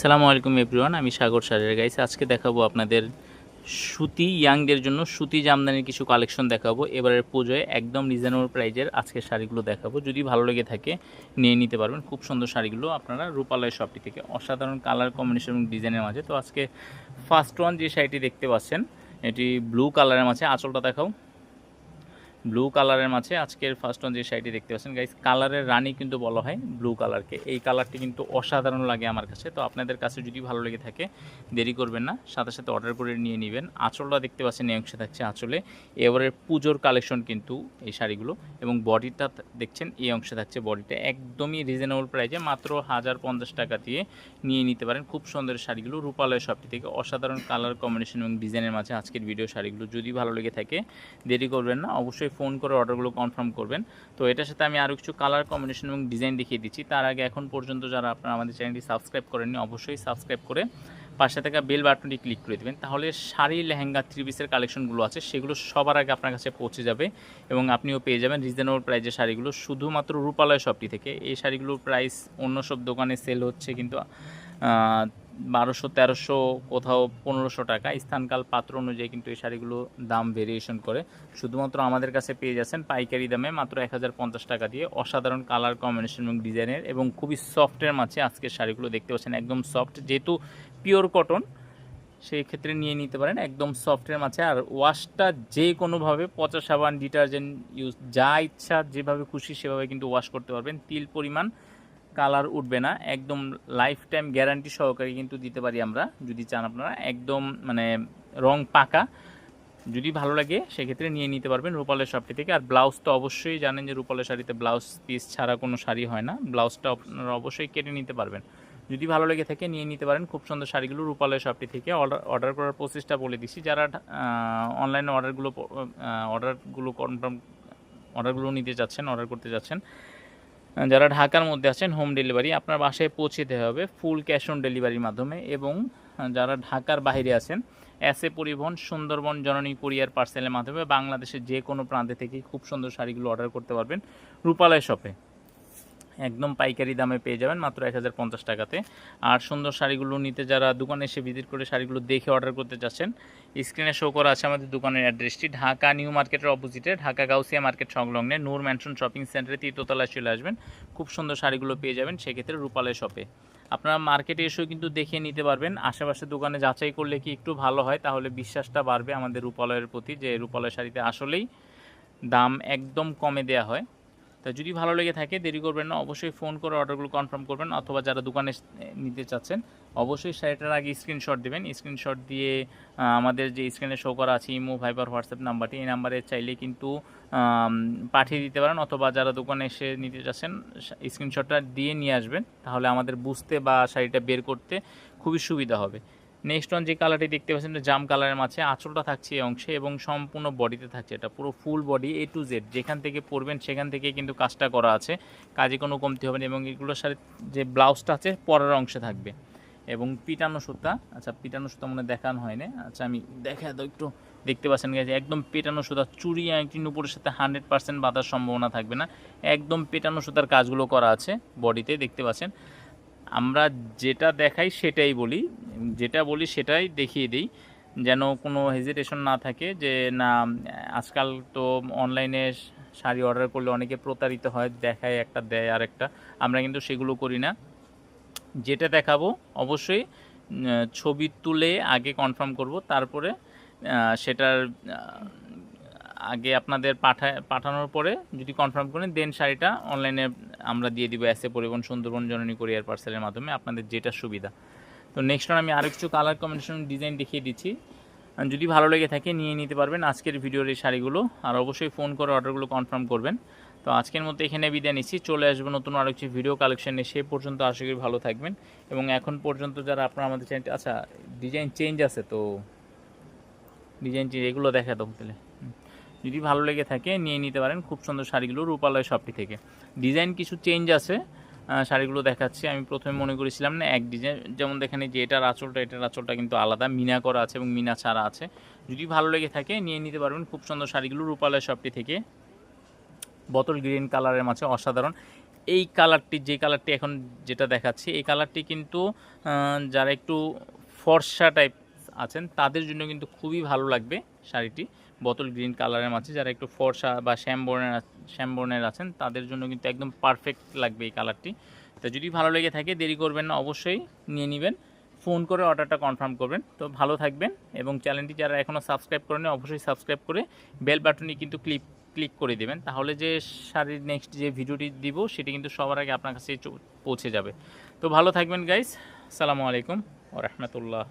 সালামু আলাইকুম এভরিওয়ান, আমি সাগর সারের গাইস। আজকে দেখাবো আপনাদের সুতি ইয়াংদের জন্য সুতি জামদানির কিছু কালেকশন দেখাবো। এবারের পুজোয় একদম রিজনেবল প্রাইজের আজকে শাড়িগুলো দেখাবো। যদি ভালো লেগে থাকে, নিয়ে নিতে পারবেন। খুব সুন্দর শাড়িগুলো আপনারা রূপালয় শপটি থেকে। অসাধারণ কালার কম্বিনেশন এবং ডিজাইনের মাঝে। তো আজকে ফার্স্ট ওয়ান যে শাড়িটি দেখতে পাচ্ছেন, এটি ব্লু কালারের মাঝে। আঁচলটা দেখাও। ব্লু কালারের মাঝে আজকের ফার্স্ট ওয়ান যে শাড়িটি দেখতে পাচ্ছেন গাইস কালারের রানী কিন্তু বলা হয় ব্লু কালারকে এই কালারটি কিন্তু অসাধারণ লাগে আমার কাছে। তো আপনাদের কাছে যদি ভালো লেগে থাকে, দেরি করবেন না। সাথে সাথে অর্ডার করে নিয়ে নেবেন। আঁচলটা দেখতে পাচ্ছেন, এই অংশে থাকছে আঁচলে। এবারের পুজোর কালেকশন কিন্তু এই শাড়িগুলো এবং বডিটা দেখছেন, এই অংশে থাকছে বডিটা একদমই রিজনেবল প্রাইসে মাত্র হাজার পঞ্চাশ টাকা দিয়ে নিয়ে নিতে পারেন। খুব সুন্দর শাড়িগুলো রূপালয় শপটি থেকে। অসাধারণ কালার কম্বিনেশন এবং ডিজাইনের মাঝে আজকের ভিডিও শাড়িগুলো। যদি ভালো লেগে থাকে, দেরি করবেন না। অবশ্যই ফোন করে অর্ডারগুলো কনফার্ম করবেন। তো এটার সাথে আমি আরও কিছু কালার, কম্বিনেশন এবং ডিজাইন দেখিয়ে দিচ্ছি। তার আগে এখন পর্যন্ত যারা আপনারা আমাদের চ্যানেলটি সাবস্ক্রাইব করেননি, অবশ্যই সাবস্ক্রাইব করে পাশে থাকা বেল বাটনটি ক্লিক করে দেবেন। তাহলে শাড়ি, লেহেঙ্গা, থ্রি পিসের কালেকশনগুলো আছে, সেগুলো সবার আগে আপনার কাছে পৌঁছে যাবে এবং আপনিও পেয়ে যাবেন রিজনেবল প্রাইজের শাড়িগুলো। শুধুমাত্র রূপালয় শপটি থেকে এই শাড়িগুলোর প্রাইস অন্য সব দোকানে সেল হচ্ছে কিন্তু বারোশো, তেরোশো, কোথাও পনেরোশো টাকা। স্থানকাল পাত্র অনুযায়ী কিন্তু এই শাড়িগুলো দাম ভেরিয়েশন করে। শুধুমাত্র আমাদের কাছে পেয়ে যাচ্ছেন পাইকারি দামে মাত্র এক হাজার পঞ্চাশ টাকা দিয়ে। অসাধারণ কালার কম্বিনেশন এবং ডিজাইনের এবং খুবই সফটের মাঝে আজকের শাড়িগুলো দেখতে পাচ্ছেন, একদম সফট যেহেতু পিওর কটন সেই ক্ষেত্রে নিয়ে নিতে পারেন একদম সফটের মাঝে। আর ওয়াশটা যে কোনোভাবে পচা সাবান ডিটারজেন্ট ইউজ যা ইচ্ছা, যেভাবে খুশি সেভাবে কিন্তু ওয়াশ করতে পারবেন। তিল পরিমাণ কালার উঠবে না। একদম লাইফ টাইম গ্যারান্টি সহকারে কিন্তু দিতে পারি আমরা, যদি চান আপনারা। একদম মানে রং পাকা। যদি ভালো লাগে সেক্ষেত্রে নিয়ে নিতে পারবেন রূপালের শপটি থেকে। আর ব্লাউজ তো অবশ্যই জানেন যে রূপালের শাড়িতে ব্লাউজ পিস ছাড়া কোনো শাড়ি হয় না। ব্লাউজটা আপনারা অবশ্যই কেটে নিতে পারবেন। যদি ভালো লেগে থাকে নিয়ে নিতে পারেন। খুব সুন্দর শাড়িগুলো রূপালয় শপটি থেকে। অর্ডার অর্ডার করার প্রসেসটা বলে দিচ্ছি। যারা অনলাইনে অর্ডারগুলো অর্ডারগুলো কনফার্ম অর্ডারগুলো নিতে যাচ্ছেন অর্ডার করতে যাচ্ছেন যারা ঢাকার মধ্যে আছেন হোম ডেলিভারি আপনার বাসায় পৌঁছে দিতে হবে ফুল ক্যাশ অন ডেলিভারির মাধ্যমে এবং যারা ঢাকার বাইরে আছেন এস এ পরিবহন, সুন্দরবন, জননী কুরিয়ার পার্সেলের মাধ্যমে বাংলাদেশের যে কোনো প্রান্তে থেকে খুব সুন্দর শাড়িগুলো অর্ডার করতে পারবেন রূপালয় শপে একদম পাইকারি দামে পেয়ে যাবেন মাত্র এক হাজার পঞ্চাশ টাকাতে। আর সুন্দর শাড়িগুলো নিতে যারা দোকানে এসে ভিজিট করে শাড়িগুলো দেখে অর্ডার করতে চাচ্ছেন স্ক্রিনে শো করা আছে আমাদের দোকানের অ্যাড্রেসটি ঢাকা নিউ মার্কেটের অপোজিটে ঢাকা গাউসিয়া মার্কেট সংলগ্নে, নূর ম্যানশন শপিং সেন্টারে তীর্থতলায় চলে আসবেন। খুব সুন্দর শাড়িগুলো পেয়ে যাবেন সেক্ষেত্রে রূপালয় শপে আপনারা মার্কেটে এসেও কিন্তু দেখে নিতে পারবেন, আশেপাশে দোকানে যাচাই করলে কি একটু ভালো হয়, তাহলে বিশ্বাসটা বাড়বে আমাদের রূপালয়ের প্রতি যে রূপালয় শাড়িতে আসলেই দাম একদম কমে দেওয়া হয়। তা যদি ভালো লেগে থাকে, দেরি করবেন না, অবশ্যই ফোন করে অর্ডারগুলো কনফার্ম করবেন, অথবা যারা দোকানে নিতে চাচ্ছেন, অবশ্যই শাড়িটার আগে স্ক্রিনশট দেবেন। স্ক্রিনশট দিয়ে আমাদের যে স্ক্রিনে শো করা আছে ইমো ভাইবার হোয়াটসঅ্যাপ নাম্বারটি এই নাম্বারে চাইলে কিন্তু পাঠিয়ে দিতে পারেন, অথবা যারা দোকানে এসে নিতে চাচ্ছেন স্ক্রিনশটটা দিয়ে নিয়ে আসবেন, তাহলে আমাদের বুঝতে বা শাড়িটা বের করতে খুবই সুবিধা হবে। নেক্সট ওয়ান যে কালারটি দেখতে পাচ্ছেন জাম কালারের মাঝে, আঁচলটা থাকছে এই অংশে এবং সম্পূর্ণ বডিতে থাকছে এটা, পুরো full body A to Z যেখান থেকে পরবেন, সেখান থেকে কিন্তু কাজটা করা আছে, কাজে কোনো কমতি হবে না এবং এগুলোর সাথে যে ব্লাউজটা আছে, পরের অংশে থাকবে। এবং পিটানো সুতা আচ্ছা পিটানো সুতা মনে দেখানো হয় না আচ্ছা আমি দেখা দাও একটু, দেখতে পাচ্ছেন গেছে একদম পেটানো সুতা, চুরি একটি নুপুরের সাথে হান্ড্রেড পার্সেন্ট বাঁধার সম্ভাবনা থাকবে না। একদম পেটানো সুতার কাজগুলো করা আছে বডিতে দেখতে পাচ্ছেন। আমরা যেটা দেখাই সেটাই বলি। যেটা বলি সেটাই দেখিয়ে দিই। যেন কোনো হেজিটেশন না থাকে যে, না, আজকাল তো অনলাইনে শাড়ি অর্ডার করলে অনেকে প্রতারিত হয়, দেখায় একটা, দেয় আর একটা আমরা কিন্তু সেগুলো করি না। যেটা দেখাবো অবশ্যই ছবি তুলে আগে কনফার্ম করব, তারপরে সেটার আগে আপনাদের পাঠায় পাঠানোর পরে যদি কনফার্ম করেন দেন শাড়িটা অনলাইনে আমরা দিয়ে দিব এসে পরিবহন সুন্দরবন জননী কোরিয়ার পার্সেলের মাধ্যমে আপনাদের যেটা সুবিধা। তো নেক্সট আমি আরও কিছু কালার কম্বিনেশন ডিজাইন দেখিয়ে দিচ্ছি। যদি ভালো লেগে থাকে, নিয়ে নিতে পারবেন আজকের ভিডিওর এই শাড়িগুলো। আর অবশ্যই ফোন করে অর্ডারগুলো কনফার্ম করবেন। তো আজকের মতো এখানে বিদায় নিচ্ছি। চলে আসব নতুন আরও কিছু ভিডিও কালেকশনে সে পর্যন্ত আশা করি ভালো থাকবেন। এবং এখন পর্যন্ত যারা আপনারা আমাদের চ্যানেলটি আচ্ছা ডিজাইন চেঞ্জ আছে তো ডিজাইন চেঞ্জ এগুলো দেখা দাও তাহলে। যদি ভালো লেগে থাকে, নিয়ে নিতে পারেন। খুব সুন্দর শাড়িগুলো রূপালয় শপটি থেকে। ডিজাইন কিছু চেঞ্জ আছে। শাড়িগুলো দেখাচ্ছি। আমি প্রথমে মনে করেছিলাম না, এক ডিজাইন যেমন দেখেন যে এটার আঁচলটা এটার আঁচলটা কিন্তু আলাদা। মিনা করা আছে এবং মিনা ছাড়া আছে। যদি ভালো লেগে থাকে, নিয়ে নিতে পারবেন। খুব সুন্দর শাড়িগুলো রূপালয় শপটি থেকে। বোতল গ্রিন কালারের মাঝে অসাধারণ। এই কালারটি, যে কালারটি এখন যেটা দেখাচ্ছি, এই কালারটি কিন্তু যারা একটু ফর্সা টাইপ আছেন, তাদের জন্য কিন্তু খুবই ভালো লাগবে। শাড়িটি। বোতল গ্রিন কালারের মাঝে যারা একটু ফর্সা বা শ্যামবর্ণের শ্যামবর্ণের আছেন, তাদের জন্য কিন্তু একদম পারফেক্ট লাগবে এই কালারটি। তো যদি ভালো লেগে থাকে, দেরি করবেন না, অবশ্যই নিয়ে নেবেন। ফোন করে অর্ডারটা কনফার্ম করবেন। তো ভালো থাকবেন এবং চ্যানেলটি যারা এখনও সাবস্ক্রাইব করেনি অবশ্যই সাবস্ক্রাইব করে বেল বাটনে কিন্তু ক্লিক ক্লিক করে দেবেন। তাহলে যে শাড়ির নেক্সট যে ভিডিওটি দিব, সেটি কিন্তু সবার আগে আপনার কাছে পৌঁছে যাবে। তো ভালো থাকবেন গাইস সালামু আলাইকুম ও রহমতুল্লাহ।